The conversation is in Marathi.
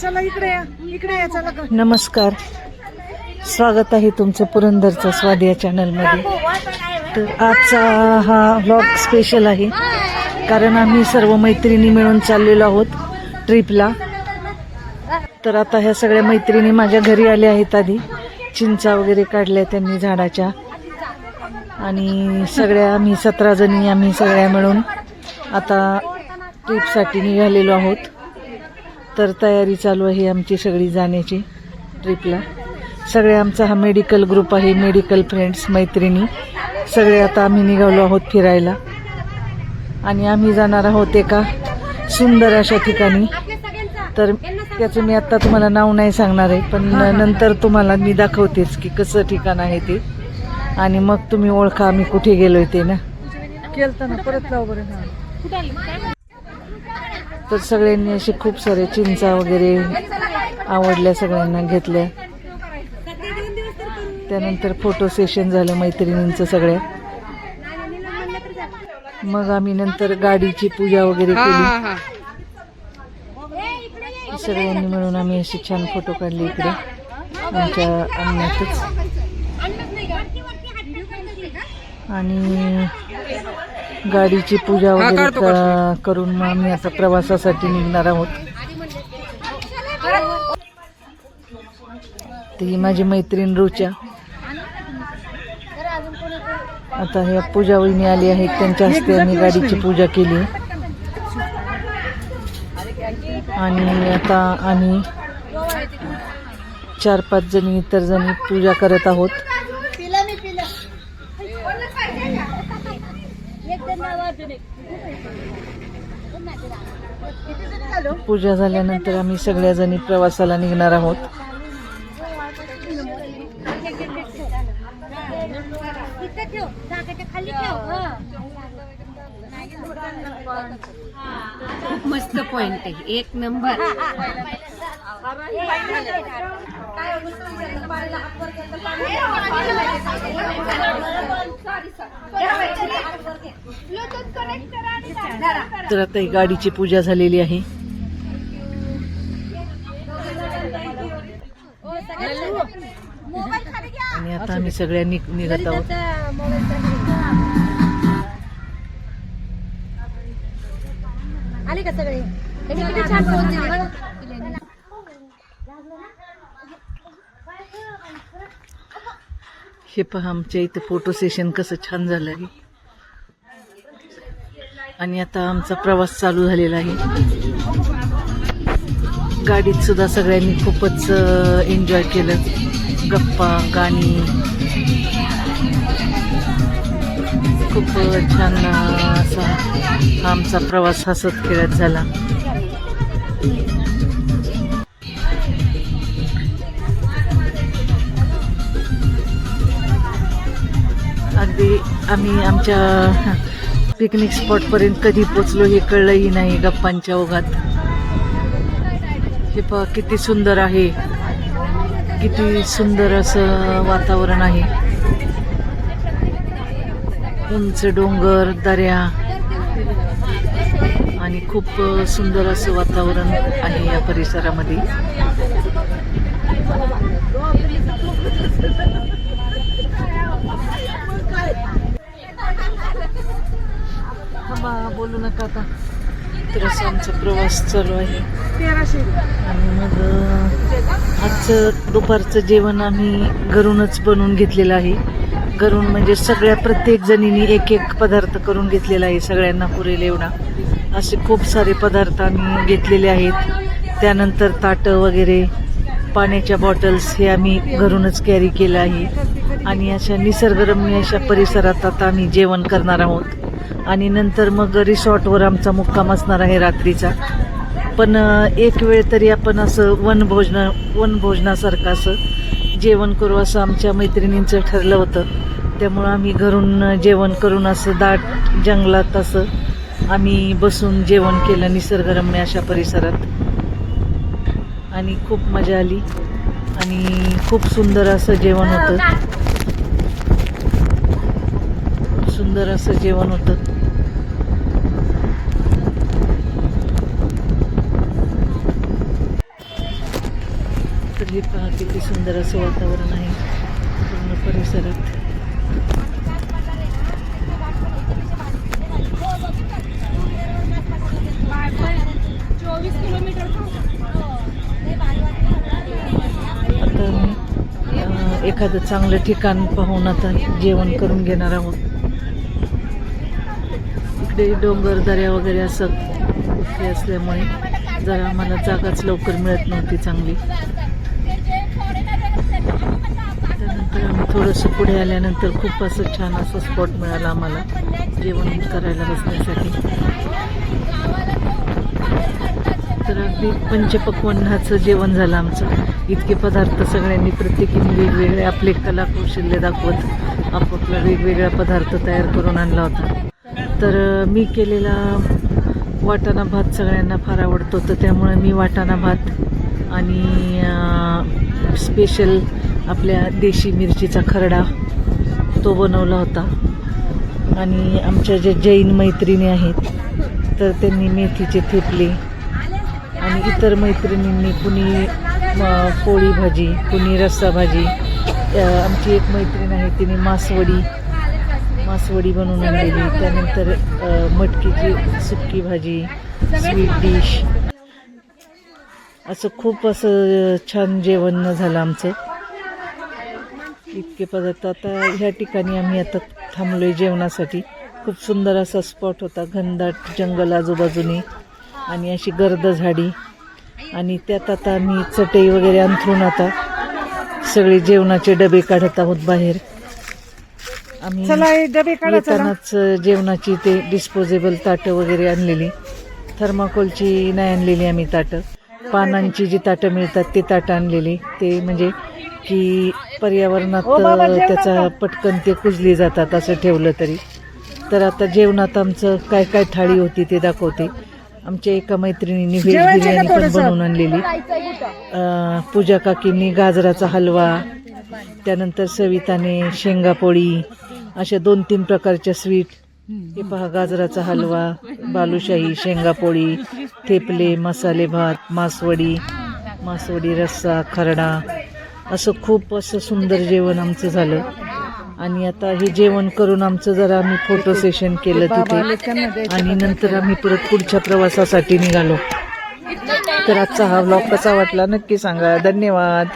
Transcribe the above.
चला इकडे या इकडे या चला नमस्कार. स्वागत आहे तुमचं पुरंदरचं स्वाद या चॅनलमध्ये तर आजचा हा व्लॉग स्पेशल आहे. कारण आम्ही सर्व मैत्रिणी मिळून चाललेलो आहोत ट्रिपला तर आता ह्या सगळ्या मैत्रिणी माझ्या घरी आल्या आहेत आधी. चिंचा वगैरे काढल्या त्यांनी झाडाच्या. आणि सगळ्या आम्ही सतरा जणी आम्ही सगळ्या मिळून आता ट्रिपसाठी निघालेलो आहोत. तर तयारी चालू आहे आमची सगळी जाण्याची ट्रिपला. सगळे आमचा हा मेडिकल ग्रुप आहे मेडिकल फ्रेंड्स मैत्रिणी. सगळे आता आम्ही निघालो आहोत फिरायला. आणि आम्ही जाणार आहोत एका सुंदर अशा ठिकाणी. तर त्याचं मी आत्ता तुम्हाला नाव नाही सांगणार आहे पण नंतर तुम्हाला मी दाखवतेच की कसं ठिकाण आहे ते. आणि मग तुम्ही ओळखा आम्ही कुठे गेलोय ते ना. केलतं ना परत लाव बरं. हा. तर सगळ्यांनी असे खूप सारे चिंचा वगैरे आवडल्या सगळ्यांना घेतल्या. त्यानंतर फोटो सेशन झालं मैत्रिणींचं सगळ्या. मग आम्ही नंतर गाडीची पूजा वगैरे केली. सगळ्यांनी मिळून आम्ही असे छान फोटो काढले इकडे. आमच्या अंगणातच. आणि गाडीची पूजा वगैरे क- करून मग आम्ही आता प्रवासासाठी निघणार आहोत. ती माझी मैत्रीण रुचा. आता ह्या पूजा वहिनी आली आहेत त्यांच्या हस्ते आम्ही गाडीची पूजा केली. आणि आता आम्ही चार पाच जणी इतर जणी पूजा करत आहोत. पूजा झाल्यानंतर आम्ही सगळ्या जणी प्रवासाला निघणार आहोत. मस्त पॉइंट आहे. एक नंबर तर आता ही गाडीची पूजा झालेली आहे आणि आता आम्ही सगळ्या निघ निघत आहोत. आले का सगळे? त्यांनी किती छान पोच दिली बघा. हे पहा आमच्या इथं फोटो सेशन कसं छान झालं आहे. आणि आता आमचा प्रवास चालू झालेला आहे. गाडीत सुद्धा सगळ्यांनी खूपच एन्जॉय केलं. गप्पा गाणी खूप छान असा हा आमचा प्रवास हसत खेळत झाला. अगदी आम्ही आमच्या पिकनिक स्पॉटपर्यंत कधी पोचलो हे कळलंही नाही गप्पांच्या ओघात. हे पहा किती सुंदर आहे. किती सुंदर असं वातावरण आहे. उंच डोंगर दऱ्या. आणि खूप सुंदर असं वातावरण आहे या परिसरामध्ये. बोलू नका आता. तर असं आमचा प्रवास चालू आहे. आणि मग आजचं दुपारचं जेवण आम्ही घरूनच बनवून घेतलेलं आहे. घरून म्हणजे सगळ्या प्रत्येक जणींनी एक एक पदार्थ करून घेतलेला आहे सगळ्यांना पुरेल एवढा. असे खूप सारे पदार्थ आम्ही घेतलेले आहेत. त्यानंतर ताटं वगैरे पाण्याच्या बॉटल्स हे आम्ही घरूनच कॅरी केलं आहे. आणि अशा निसर्गरम्य अशा परिसरात आता आम्ही जेवण करणार आहोत. आणि नंतर मग रिसॉर्टवर आमचा मुक्काम असणार आहे रात्रीचा. पण एक वेळ तरी आपण असं वनभोजन वनभोजनासारखं असं जेवण करू असं आमच्या मैत्रिणींचं ठरलं होतं. त्यामुळं आम्ही घरून जेवण करून असं दाट जंगलात असं आम्ही बसून जेवण केलं निसर्गरम्य अशा परिसरात. आणि खूप मजा आली. आणि खूप सुंदर असं जेवण होतं खूप सुंदर असं जेवण होतं. हे पहा किती सुंदर असं वातावरण आहे पूर्ण परिसरात. आता एखादं चांगलं ठिकाण पाहून आता जेवण करून घेणार आहोत. इकडे डोंगर दऱ्या वगैरे असं हे असल्यामुळे जरा आम्हाला जागाच लवकर मिळत नव्हती चांगली. त्यानंतर आम्ही थोडंसं पुढे आल्यानंतर खूप असं छान असं स्पॉट मिळाला आम्हाला जेवण करायला बसण्यासाठी. तर अगदी पंचपक्वन्नाचं जेवण झालं आमचं. इतके पदार्थ सगळ्यांनी प्रत्येकीने वेगवेगळे आपले कलाकौशल्य दाखवत आपापला वेगवेगळा पदार्थ तयार करून आणला होता. तर मी केलेला वाटाणा भात सगळ्यांना फार आवडतो. तर त्यामुळे मी वाटाणा भात आणि स्पेशल आपल्या देशी मिरचीचा खरडा तो बनवला होता. आणि आमच्या ज्या जैन मैत्रिणी आहेत तर त्यांनी मेथीचे थेपले आणि इतर मैत्रिणींनी कुणी पोळी भाजी कुणी रस्सा भाजी. आमची एक मैत्रीण आहे तिने मासवडी मासवडी बनवून आणलेली त्यानंतर मटकीची सुक्की भाजी स्वीट डिश असं खूप असं छान जेवण झालं आमचं. इतके पदार्थ. आता ह्या ठिकाणी आम्ही आता थांबलो आहे जेवणासाठी. खूप सुंदर असा स्पॉट होता घनदाट जंगल आजूबाजूने आणि अशी गर्द झाडी. आणि त्यात आता आम्ही चटई वगैरे अंथरून आता सगळे जेवणाचे डबे काढत आहोत बाहेर. आम्ही चला हे डबे काढा चला. येतानाच जेवणाची ते डिस्पोजेबल ताटं वगैरे आणलेली. थर्माकोलची नाही आणलेली आम्ही ताटं. पानांची जी ताटं मिळतात ते ताटं आणलेली. ते म्हणजे की पर्यावरणात ओ बाबा, जेवणात त्याचा. पटकन ते कुजली जातात असं ठेवलं तरी. तर आता जेवणात आमचं काय काय थाळी होती ते दाखवते. आमच्या एका मैत्रिणींनी व्हेज जेवायचं का बिर्याणी पण थोडंसं? बनवून आणलेली. अं, पूजा काकींनी गाजराचा हलवा त्यानंतर सविताने शेंगापोळी अशा दोन तीन प्रकारच्या स्वीट. हे पहा गाजराचा हलवा बालुशाही शेंगापोळी थेपले मसाले भात मासवडी मासवडी रस्सा खरडा. असं खूप असं सुंदर जेवण आमचं झालं. आणि आता हे जेवण करून आमचं जरा आम्ही फोटो सेशन केलं तिथे. आणि नंतर आम्ही परत पुढच्या प्रवासासाठी निघालो. तर आजचा हा व्लॉग कसा वाटला नक्की सांगा. धन्यवाद.